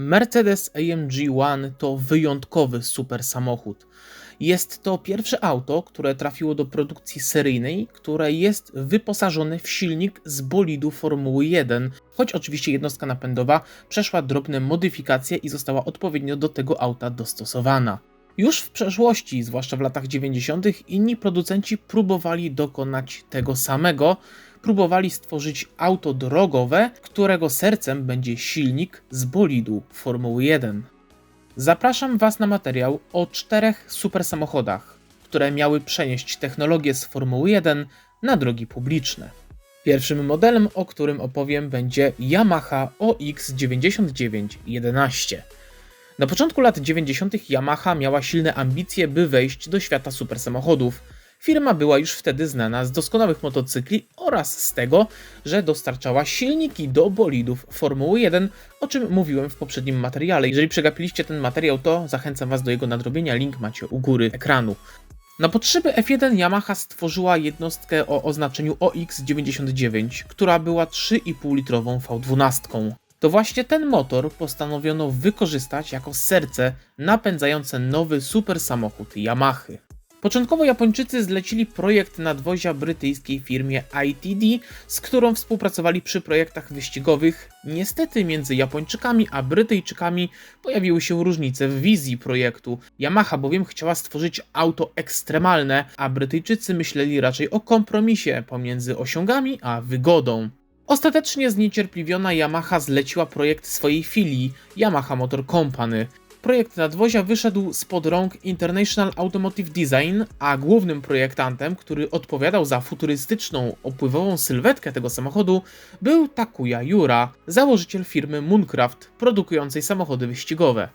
Mercedes AMG One to wyjątkowy super samochód. Jest to pierwsze auto, które trafiło do produkcji seryjnej, które jest wyposażone w silnik z bolidu Formuły 1, choć oczywiście jednostka napędowa przeszła drobne modyfikacje i została odpowiednio do tego auta dostosowana. Już w przeszłości, zwłaszcza w latach 90., inni producenci próbowali dokonać tego samego. Próbowali stworzyć auto drogowe, którego sercem będzie silnik z bolidu Formuły 1. Zapraszam Was na materiał o czterech super samochodach, które miały przenieść technologię z Formuły 1 na drogi publiczne. Pierwszym modelem, o którym opowiem, będzie Yamaha OX9911. Na początku lat 90. Yamaha miała silne ambicje, by wejść do świata supersamochodów. Firma była już wtedy znana z doskonałych motocykli oraz z tego, że dostarczała silniki do bolidów Formuły 1, o czym mówiłem w poprzednim materiale. Jeżeli przegapiliście ten materiał, to zachęcam Was do jego nadrobienia, link macie u góry ekranu. Na potrzeby F1 Yamaha stworzyła jednostkę o oznaczeniu OX99, która była 3,5 litrową V12. To właśnie ten motor postanowiono wykorzystać jako serce napędzające nowy super samochód Yamahy. Początkowo Japończycy zlecili projekt nadwozia brytyjskiej firmie ITD, z którą współpracowali przy projektach wyścigowych. Niestety między Japończykami a Brytyjczykami pojawiły się różnice w wizji projektu. Yamaha bowiem chciała stworzyć auto ekstremalne, a Brytyjczycy myśleli raczej o kompromisie pomiędzy osiągami a wygodą. Ostatecznie zniecierpliwiona Yamaha zleciła projekt swojej filii Yamaha Motor Company. Projekt nadwozia wyszedł spod rąk International Automotive Design, a głównym projektantem, który odpowiadał za futurystyczną, opływową sylwetkę tego samochodu, był Takuya Yura, założyciel firmy Mooncraft, produkującej samochody wyścigowe.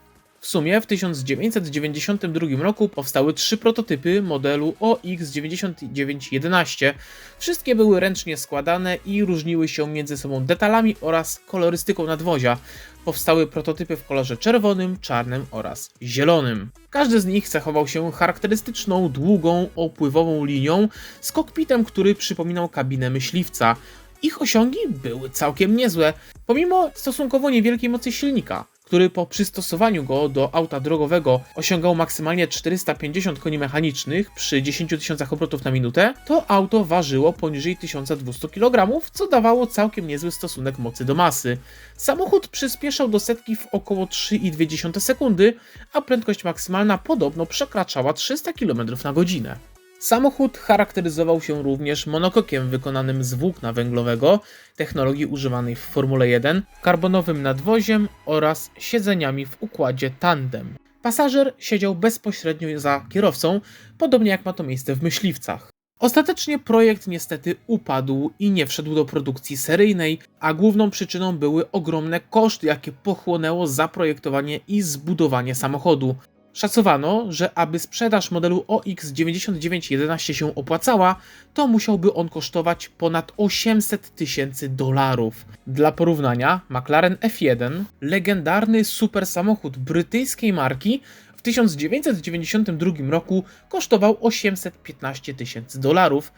W sumie w 1992 roku powstały trzy prototypy modelu OX9911. Wszystkie były ręcznie składane i różniły się między sobą detalami oraz kolorystyką nadwozia. Powstały prototypy w kolorze czerwonym, czarnym oraz zielonym. Każdy z nich cechował się charakterystyczną, długą, opływową linią z kokpitem, który przypominał kabinę myśliwca. Ich osiągi były całkiem niezłe, pomimo stosunkowo niewielkiej mocy silnika który po przystosowaniu go do auta drogowego osiągał maksymalnie 450 koni mechanicznych przy 10 tysiącach obrotów na minutę, to auto ważyło poniżej 1200 kg, co dawało całkiem niezły stosunek mocy do masy. Samochód przyspieszał do setki w około 3,2 sekundy, a prędkość maksymalna podobno przekraczała 300 km na godzinę. Samochód charakteryzował się również monokokiem wykonanym z włókna węglowego, technologii używanej w Formule 1, karbonowym nadwoziem oraz siedzeniami w układzie tandem. Pasażer siedział bezpośrednio za kierowcą, podobnie jak ma to miejsce w myśliwcach. Ostatecznie projekt niestety upadł i nie wszedł do produkcji seryjnej, a główną przyczyną były ogromne koszty, jakie pochłonęło zaprojektowanie i zbudowanie samochodu. Szacowano, że aby sprzedaż modelu OX9911 się opłacała, to musiałby on kosztować ponad 800 tysięcy dolarów. Dla porównania, McLaren F1, legendarny super samochód brytyjskiej marki, w 1992 roku kosztował 815 tysięcy dolarów.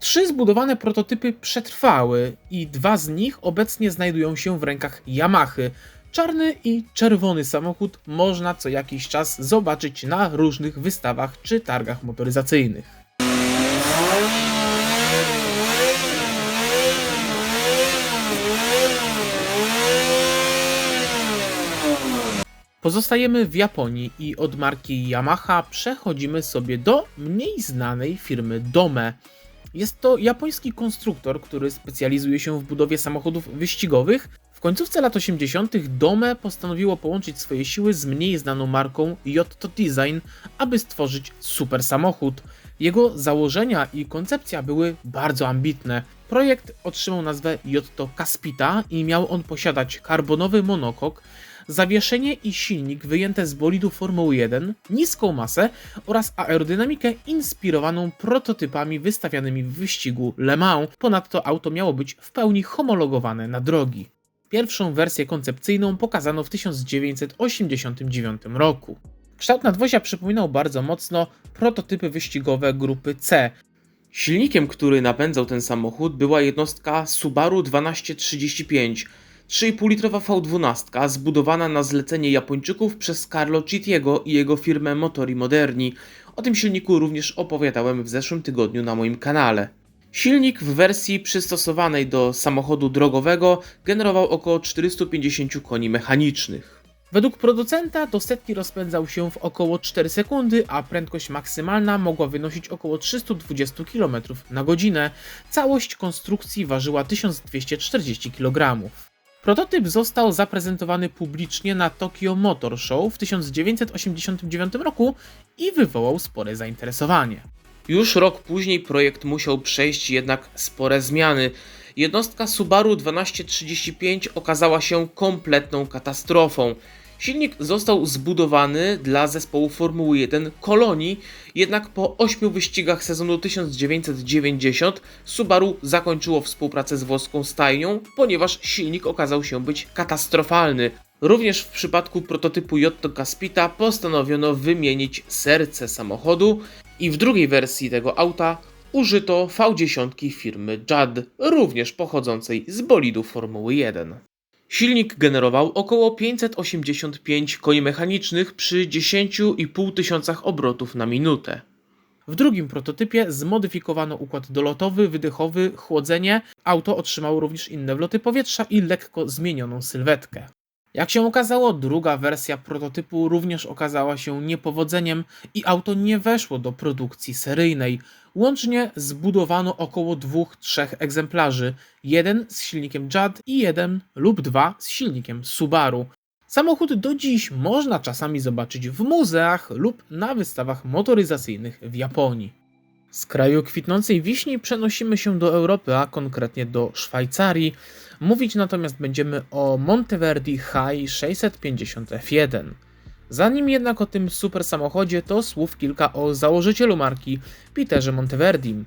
Trzy zbudowane prototypy przetrwały i dwa z nich obecnie znajdują się w rękach Yamahy, Czarny i czerwony samochód można co jakiś czas zobaczyć na różnych wystawach czy targach motoryzacyjnych. Pozostajemy w Japonii i od marki Yamaha przechodzimy sobie do mniej znanej firmy Dome. Jest to japoński konstruktor, który specjalizuje się w budowie samochodów wyścigowych, końcówce lat 80. Dome postanowiło połączyć swoje siły z mniej znaną marką Yotto Design, aby stworzyć super samochód. Jego założenia i koncepcja były bardzo ambitne. Projekt otrzymał nazwę Yotto Caspita i miał on posiadać karbonowy monokok, zawieszenie i silnik wyjęte z bolidu Formuły 1, niską masę oraz aerodynamikę inspirowaną prototypami wystawianymi w wyścigu Le Mans. Ponadto auto miało być w pełni homologowane na drogi. Pierwszą wersję koncepcyjną pokazano w 1989 roku. Kształt nadwozia przypominał bardzo mocno prototypy wyścigowe grupy C. Silnikiem, który napędzał ten samochód, była jednostka Subaru 1235. 3,5-litrowa V12 zbudowana na zlecenie Japończyków przez Carlo Cittiego i jego firmę Motori Moderni. O tym silniku również opowiadałem w zeszłym tygodniu na moim kanale. Silnik w wersji przystosowanej do samochodu drogowego generował około 450 koni mechanicznych. Według producenta do setki rozpędzał się w około 4 sekundy, a prędkość maksymalna mogła wynosić około 320 km na godzinę. Całość konstrukcji ważyła 1240 kg. Prototyp został zaprezentowany publicznie na Tokyo Motor Show w 1989 roku i wywołał spore zainteresowanie. Już rok później projekt musiał przejść jednak spore zmiany. Jednostka Subaru 1235 okazała się kompletną katastrofą. Silnik został zbudowany dla zespołu Formuły 1 Kolonii, jednak po 8 wyścigach sezonu 1990 Subaru zakończyło współpracę z włoską stajnią, ponieważ silnik okazał się być katastrofalny. Również w przypadku prototypu Jotto Caspita postanowiono wymienić serce samochodu i w drugiej wersji tego auta użyto V10 firmy JAD, również pochodzącej z bolidu Formuły 1. Silnik generował około 585 koni mechanicznych przy 10,5 tysiącach obrotów na minutę. W drugim prototypie zmodyfikowano układ dolotowy, wydechowy, chłodzenie. Auto otrzymało również inne wloty powietrza i lekko zmienioną sylwetkę. Jak się okazało, druga wersja prototypu również okazała się niepowodzeniem i auto nie weszło do produkcji seryjnej. Łącznie zbudowano około 2-3 egzemplarzy, jeden z silnikiem JAD i jeden lub dwa z silnikiem Subaru. Samochód do dziś można czasami zobaczyć w muzeach lub na wystawach motoryzacyjnych w Japonii. Z kraju kwitnącej wiśni przenosimy się do Europy, a konkretnie do Szwajcarii. Mówić natomiast będziemy o Monteverdi High 650 F1. Zanim jednak o tym super samochodzie, to słów kilka o założycielu marki Peterze Monteverdim.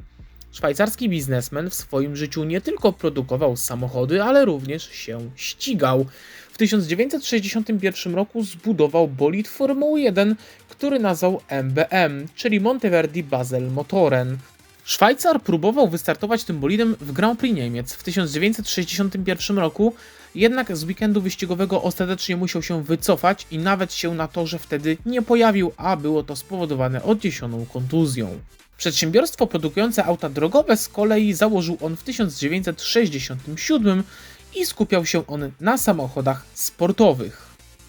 Szwajcarski biznesmen w swoim życiu nie tylko produkował samochody, ale również się ścigał. W 1961 roku zbudował bolid Formuły 1, który nazwał MBM, czyli Monteverdi Basel Motoren. Szwajcar próbował wystartować tym bolidem w Grand Prix Niemiec w 1961 roku, jednak z weekendu wyścigowego ostatecznie musiał się wycofać i nawet się na torze wtedy nie pojawił, a było to spowodowane odniesioną kontuzją. Przedsiębiorstwo produkujące auta drogowe z kolei założył on w 1967 i skupiał się on na samochodach sportowych.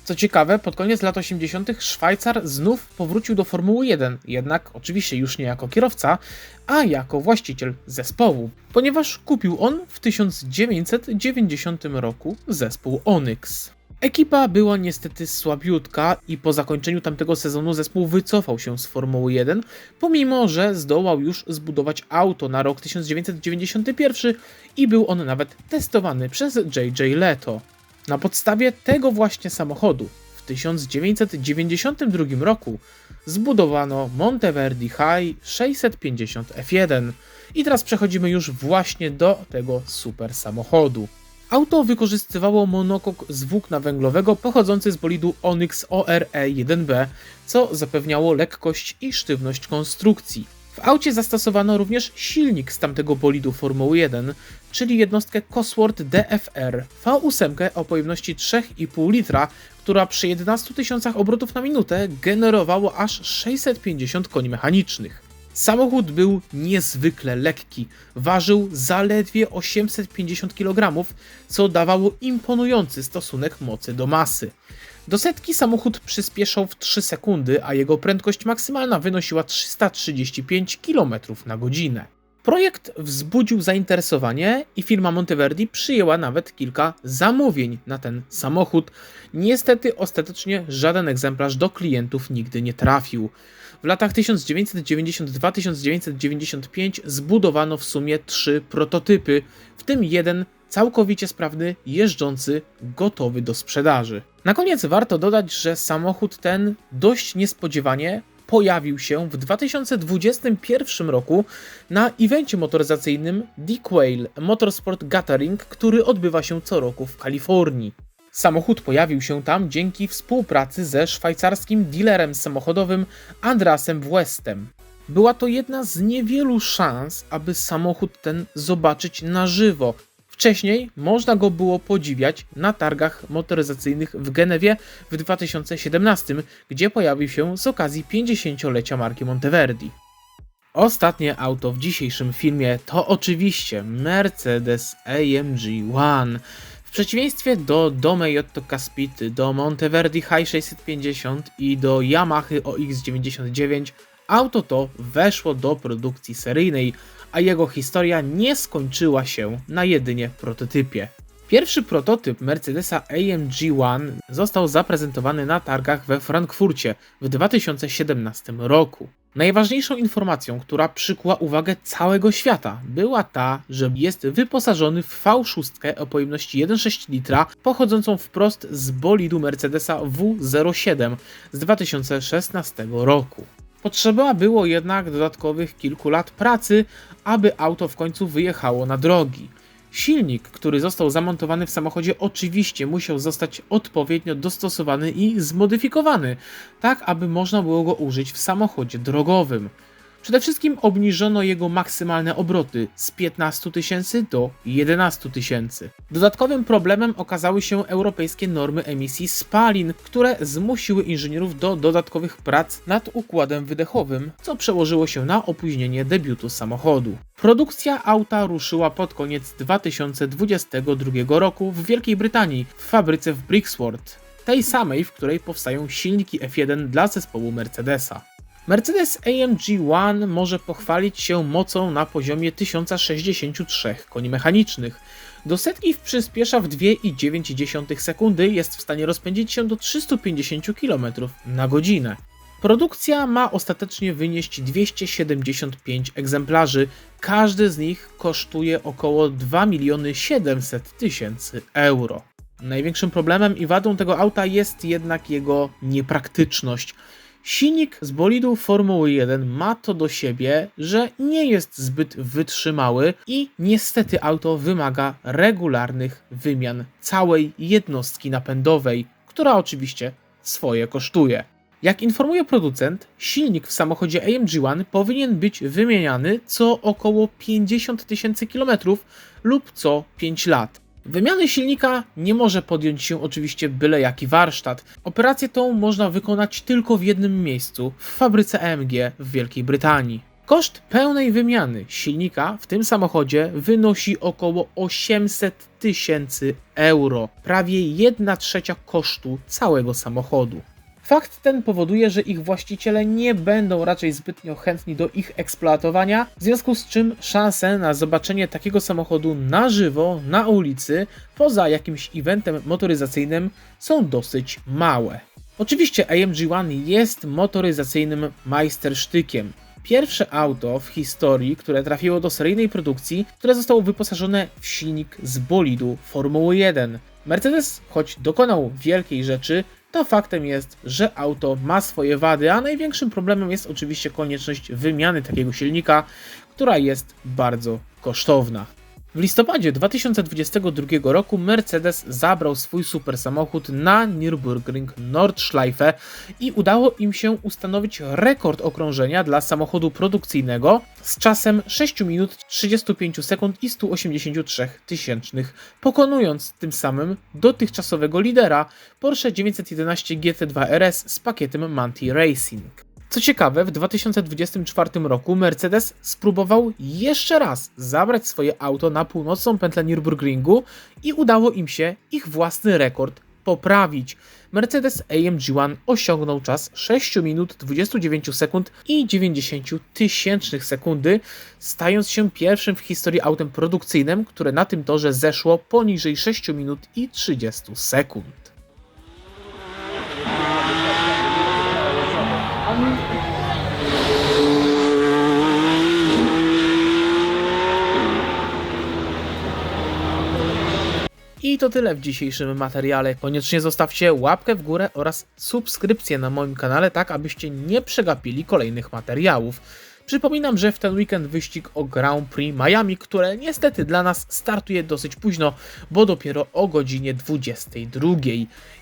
Co ciekawe, pod koniec lat 80. Szwajcar znów powrócił do Formuły 1, jednak oczywiście już nie jako kierowca, a jako właściciel zespołu, ponieważ kupił on w 1990 roku zespół Onyx. Ekipa była niestety słabiutka i po zakończeniu tamtego sezonu zespół wycofał się z Formuły 1, pomimo że zdołał już zbudować auto na rok 1991 i był on nawet testowany przez JJ Leto. Na podstawie tego właśnie samochodu w 1992 roku zbudowano Monteverdi High 650 F1 i teraz przechodzimy już właśnie do tego super samochodu. Auto wykorzystywało monokok z włókna węglowego pochodzący z bolidu Onyx ORE 1B, co zapewniało lekkość i sztywność konstrukcji. W aucie zastosowano również silnik z tamtego bolidu Formuły 1, czyli jednostkę Cosworth DFR V8 o pojemności 3,5 litra, która przy 11 tysiącach obrotów na minutę generowała aż 650 koni mechanicznych. Samochód był niezwykle lekki, ważył zaledwie 850 kg, co dawało imponujący stosunek mocy do masy. Do setki samochód przyspieszał w 3 sekundy, a jego prędkość maksymalna wynosiła 335 km na godzinę. Projekt wzbudził zainteresowanie i firma Monteverdi przyjęła nawet kilka zamówień na ten samochód. Niestety ostatecznie żaden egzemplarz do klientów nigdy nie trafił. W latach 1992-1995 zbudowano w sumie trzy prototypy, w tym jeden całkowicie sprawny, jeżdżący, gotowy do sprzedaży. Na koniec warto dodać, że samochód ten dość niespodziewanie pojawił się w 2021 roku na evencie motoryzacyjnym D-Quail Motorsport Gathering, który odbywa się co roku w Kalifornii. Samochód pojawił się tam dzięki współpracy ze szwajcarskim dealerem samochodowym Andrasem Westem. Była to jedna z niewielu szans, aby samochód ten zobaczyć na żywo, Wcześniej można go było podziwiać na targach motoryzacyjnych w Genewie w 2017, gdzie pojawił się z okazji 50-lecia marki Monteverdi. Ostatnie auto w dzisiejszym filmie to oczywiście Mercedes AMG One. W przeciwieństwie do Dome Jotto Caspity, do Monteverdi High 650 i do Yamaha OX99, auto to weszło do produkcji seryjnej, a jego historia nie skończyła się na jedynie prototypie. Pierwszy prototyp Mercedesa AMG One został zaprezentowany na targach we Frankfurcie w 2017 roku. Najważniejszą informacją, która przykuła uwagę całego świata, była ta, że jest wyposażony w V6 o pojemności 1,6 litra, pochodzącą wprost z bolidu Mercedesa W07 z 2016 roku. Potrzeba było jednak dodatkowych kilku lat pracy, aby auto w końcu wyjechało na drogi. Silnik, który został zamontowany w samochodzie, oczywiście musiał zostać odpowiednio dostosowany i zmodyfikowany, tak aby można było go użyć w samochodzie drogowym. Przede wszystkim obniżono jego maksymalne obroty z 15 tysięcy do 11 tysięcy. Dodatkowym problemem okazały się europejskie normy emisji spalin, które zmusiły inżynierów do dodatkowych prac nad układem wydechowym, co przełożyło się na opóźnienie debiutu samochodu. Produkcja auta ruszyła pod koniec 2022 roku w Wielkiej Brytanii w fabryce w Brixworth, tej samej, w której powstają silniki F1 dla zespołu Mercedesa. Mercedes AMG One może pochwalić się mocą na poziomie 1063 koni mechanicznych. Do setki przyspiesza w 2,9 sekundy, jest w stanie rozpędzić się do 350 km na godzinę. Produkcja ma ostatecznie wynieść 275 egzemplarzy. Każdy z nich kosztuje około 2 miliony 700 tysięcy euro. Największym problemem i wadą tego auta jest jednak jego niepraktyczność. Silnik z bolidu Formuły 1 ma to do siebie, że nie jest zbyt wytrzymały i niestety auto wymaga regularnych wymian całej jednostki napędowej, która oczywiście swoje kosztuje. Jak informuje producent, silnik w samochodzie AMG One powinien być wymieniany co około 50 tysięcy kilometrów lub co 5 lat. Wymiany silnika nie może podjąć się oczywiście byle jaki warsztat. Operację tą można wykonać tylko w jednym miejscu, w fabryce AMG w Wielkiej Brytanii. Koszt pełnej wymiany silnika w tym samochodzie wynosi około 800 tysięcy euro, prawie 1 trzecia kosztu całego samochodu. Fakt ten powoduje, że ich właściciele nie będą raczej zbytnio chętni do ich eksploatowania, w związku z czym szanse na zobaczenie takiego samochodu na żywo, na ulicy, poza jakimś eventem motoryzacyjnym są dosyć małe. Oczywiście AMG One jest motoryzacyjnym majstersztykiem. Pierwsze auto w historii, które trafiło do seryjnej produkcji, które zostało wyposażone w silnik z bolidu Formuły 1. Mercedes, choć dokonał wielkiej rzeczy, to faktem jest, że auto ma swoje wady, a największym problemem jest oczywiście konieczność wymiany takiego silnika, która jest bardzo kosztowna. W listopadzie 2022 roku Mercedes zabrał swój super samochód na Nürburgring Nordschleife i udało im się ustanowić rekord okrążenia dla samochodu produkcyjnego z czasem 6 minut 35 sekund i 183 tysięcznych, pokonując tym samym dotychczasowego lidera Porsche 911 GT2 RS z pakietem Manti Racing. Co ciekawe, w 2024 roku Mercedes spróbował jeszcze raz zabrać swoje auto na północną pętlę Nürburgringu i udało im się ich własny rekord poprawić. Mercedes AMG One osiągnął czas 6 minut 29 sekund i 90 tysięcznych sekundy, stając się pierwszym w historii autem produkcyjnym, które na tym torze zeszło poniżej 6 minut i 30 sekund. I to tyle w dzisiejszym materiale. Koniecznie zostawcie łapkę w górę oraz subskrypcję na moim kanale, tak abyście nie przegapili kolejnych materiałów. Przypominam, że w ten weekend wyścig o Grand Prix Miami, które niestety dla nas startuje dosyć późno, bo dopiero o godzinie 22.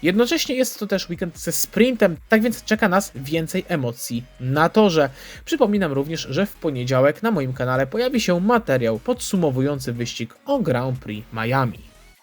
Jednocześnie jest to też weekend ze sprintem, tak więc czeka nas więcej emocji na torze. Przypominam również, że w poniedziałek na moim kanale pojawi się materiał podsumowujący wyścig o Grand Prix Miami.